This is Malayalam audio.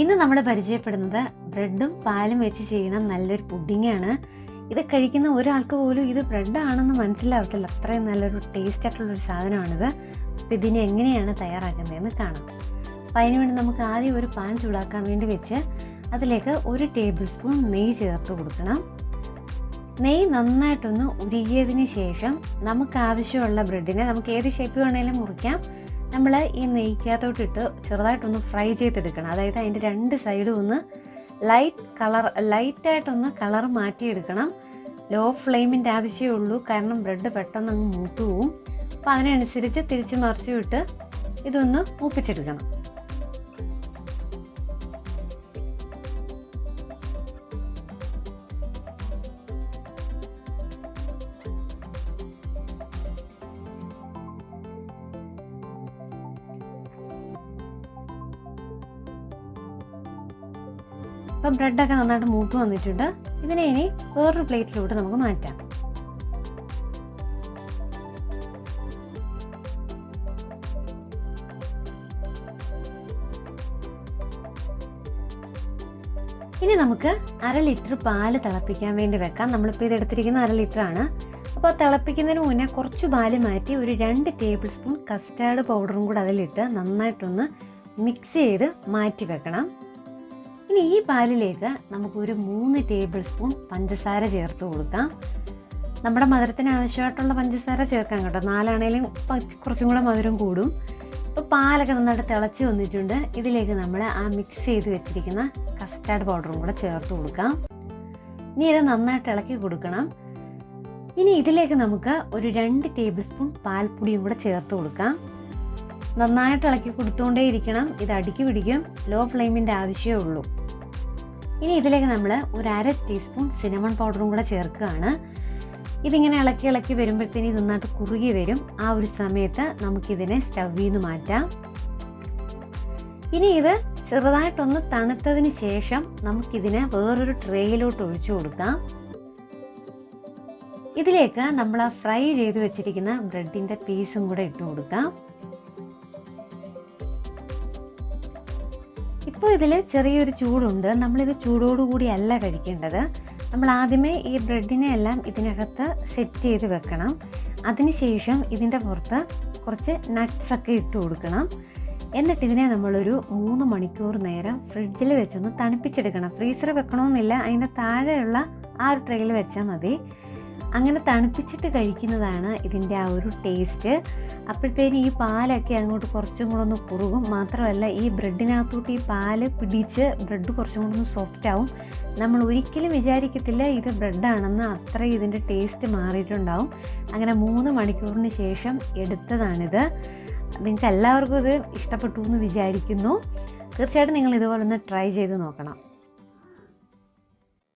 ഇന്ന് നമ്മൾ പരിചയപ്പെടുന്നത് ബ്രെഡും പാലും വെച്ച് ചെയ്യുന്ന നല്ലൊരു പുഡിങ്ങാണ്. ഇത് കഴിക്കുന്ന ഒരാൾക്ക് പോലും ഇത് ബ്രെഡാണെന്ന് മനസ്സിലാവത്തില്ല. അത്രയും നല്ലൊരു ടേസ്റ്റ് ആയിട്ടുള്ളൊരു സാധനമാണിത്. അപ്പോൾ ഇതിനെ എങ്ങനെയാണ് തയ്യാറാക്കുന്നതെന്ന് കാണാം. അപ്പോൾ അതിന് വേണ്ടി നമുക്ക് ആദ്യം ഒരു പാൻ ചൂടാക്കാൻ വേണ്ടി വെച്ച് അതിലേക്ക് ഒരു ടേബിൾ സ്പൂൺ നെയ്യ് ചേർത്ത് കൊടുക്കണം. നെയ്യ് നന്നായിട്ടൊന്ന് ഉരുകിയതിന് ശേഷം നമുക്ക് ആവശ്യമുള്ള ബ്രെഡിനെ നമുക്ക് ഏത് ഷേപ്പ് വേണമെങ്കിലും മുറിക്കാം. നമ്മൾ ഈ നെയ്ക്കകത്തോട്ടിട്ട് ചെറുതായിട്ടൊന്ന് ഫ്രൈ ചെയ്തെടുക്കണം. അതായത് അതിന്റെ രണ്ട് സൈഡും ഒന്ന് ലൈറ്റ് കളർ ലൈറ്റായിട്ടൊന്ന് കളർ മാറ്റിയെടുക്കണം. ലോ ഫ്ലെയിമിന്റെ ആവശ്യമേ ഉള്ളൂ. കാരണം ബ്രെഡ് പെട്ടെന്ന് അങ്ങ് മൂത്തു പോവും. അപ്പോൾ അതിനനുസരിച്ച് തിരിച്ച് മറിച്ചു വിട്ട് ഇതൊന്ന് മൂപ്പിച്ചെടുക്കണം. ഇപ്പം ബ്രെഡൊക്കെ നന്നായിട്ട് മൂത്ത് വന്നിട്ടുണ്ട്. ഇതിനെ ഇനി വേറൊരു പ്ലേറ്റിലോട്ട് നമുക്ക് മാറ്റാം. ഇനി നമുക്ക് അര ലിറ്റർ പാൽ തിളപ്പിക്കാൻ വേണ്ടി വെക്കാം. നമ്മളിപ്പോൾ ഇത് എടുത്തിരിക്കുന്ന അര ലിറ്റർ ആണ് അപ്പോൾ തിളപ്പിക്കുന്നതിന് മുന്നേ കുറച്ച് പാൽ മാറ്റി ഒരു രണ്ട് ടേബിൾ സ്പൂൺ കസ്റ്റാർഡ് പൗഡറും കൂടെ അതിലിട്ട് നന്നായിട്ടൊന്ന് മിക്സ് ചെയ്ത് മാറ്റി വെക്കണം. ഇനി ഈ പാലിലേക്ക് നമുക്കൊരു മൂന്ന് ടേബിൾ സ്പൂൺ പഞ്ചസാര ചേർത്ത് കൊടുക്കാം. നമ്മുടെ മധുരത്തിന് ആവശ്യമായിട്ടുള്ള പഞ്ചസാര ചേർക്കാം കേട്ടോ. നാലാണേലും കുറച്ചും കൂടെ മധുരം കൂടും. ഇപ്പോൾ പാലൊക്കെ നന്നായിട്ട് തിളച്ച് വന്നിട്ടുണ്ട്. ഇതിലേക്ക് നമ്മൾ ആ മിക്സ് ചെയ്ത് വെച്ചിരിക്കുന്ന കസ്റ്റാർഡ് പൗഡറും കൂടെ ചേർത്ത് കൊടുക്കാം. ഇനി ഇത് നന്നായിട്ട് ഇളക്കി കൊടുക്കണം. ഇനി ഇതിലേക്ക് നമുക്ക് ഒരു രണ്ട് ടേബിൾ സ്പൂൺ പാൽപ്പൊടിയും കൂടെ ചേർത്ത് കൊടുക്കാം. നന്നായിട്ട് ഇളക്കി കൊടുത്തുകൊണ്ടേ ഇരിക്കണം ഇത് അടുക്കി പിടിക്കും. ലോ ഫ്ലെയിമിന്റെ ആവശ്യമേ ഉള്ളൂ. ഇനി ഇതിലേക്ക് നമ്മൾ ഒരു അര ടീസ്പൂൺ സിനമൺ പൗഡറും കൂടെ ചേർക്കുകയാണ്. ഇതിങ്ങനെ ഇളക്കി ഇളക്കി വരുമ്പോഴത്തേന് ഇത് നന്നായിട്ട് കുറുകി വരും. ആ ഒരു സമയത്ത് നമുക്കിതിനെ സ്റ്റവിൽ നിന്ന് മാറ്റാം. ഇനി ഇത് ചെറുതായിട്ടൊന്ന് തണുത്തതിന് ശേഷം നമുക്കിതിനെ വേറൊരു ട്രേയിലോട്ട് ഒഴിച്ചു കൊടുക്കാം. ഇതിലേക്ക് നമ്മൾ ആ ഫ്രൈ ചെയ്ത് വെച്ചിരിക്കുന്ന ബ്രെഡിന്റെ പീസും കൂടെ ഇട്ട് കൊടുക്കാം. ഇപ്പോൾ ഇതിൽ ചെറിയൊരു ചൂടുണ്ട്. നമ്മളിത് ചൂടോടുകൂടി അല്ല കഴിക്കേണ്ടത്. നമ്മൾ ആദ്യമേ ഈ ബ്രെഡിനെ എല്ലാം ഇതിനകത്ത് സെറ്റ് ചെയ്ത് വെക്കണം. അതിനുശേഷം ഇതിന്റെ പുറത്ത് കുറച്ച് നട്ട്സൊക്കെ ഇട്ട് കൊടുക്കണം. എന്നിട്ട് ഇതിനെ നമ്മളൊരു മൂന്ന് മണിക്കൂർ നേരം ഫ്രിഡ്ജിൽ വെച്ചൊന്ന് തണുപ്പിച്ചെടുക്കണം. ഫ്രീസർ വെക്കണമെന്നില്ല അതിന്റെ താഴെയുള്ള ആ ഒരു ട്രെയിൽ വെച്ചാൽ മതി. അങ്ങനെ തണുപ്പിച്ചിട്ട് കഴിക്കുന്നതാണ് ഇതിന്റെ ആ ഒരു ടേസ്റ്റ് അപ്പോഴത്തേന് ഈ പാലൊക്കെ അങ്ങോട്ട് കുറച്ചും കൂടെ ഒന്ന് കുറുകും. മാത്രമല്ല ഈ ബ്രെഡിനകത്തോട്ട് ഈ പാൽ പിടിച്ച് ബ്രെഡ് കുറച്ചും കൂടെ ഒന്ന് സോഫ്റ്റ് ആവും. നമ്മൾ ഒരിക്കലും വിചാരിക്കത്തില്ല ഇത് ബ്രെഡാണെന്ന് അത്ര ഇതിന്റെ ടേസ്റ്റ് മാറിയിട്ടുണ്ടാവും. അങ്ങനെ മൂന്ന് മണിക്കൂറിന് ശേഷം എടുത്തതാണിത്. നിങ്ങൾക്ക് എല്ലാവർക്കും ഇത് ഇഷ്ടപ്പെട്ടു എന്ന് വിചാരിക്കുന്നു. തീർച്ചയായിട്ടും നിങ്ങൾ ഇതുപോലെ ഒന്ന് ട്രൈ ചെയ്ത് നോക്കണം.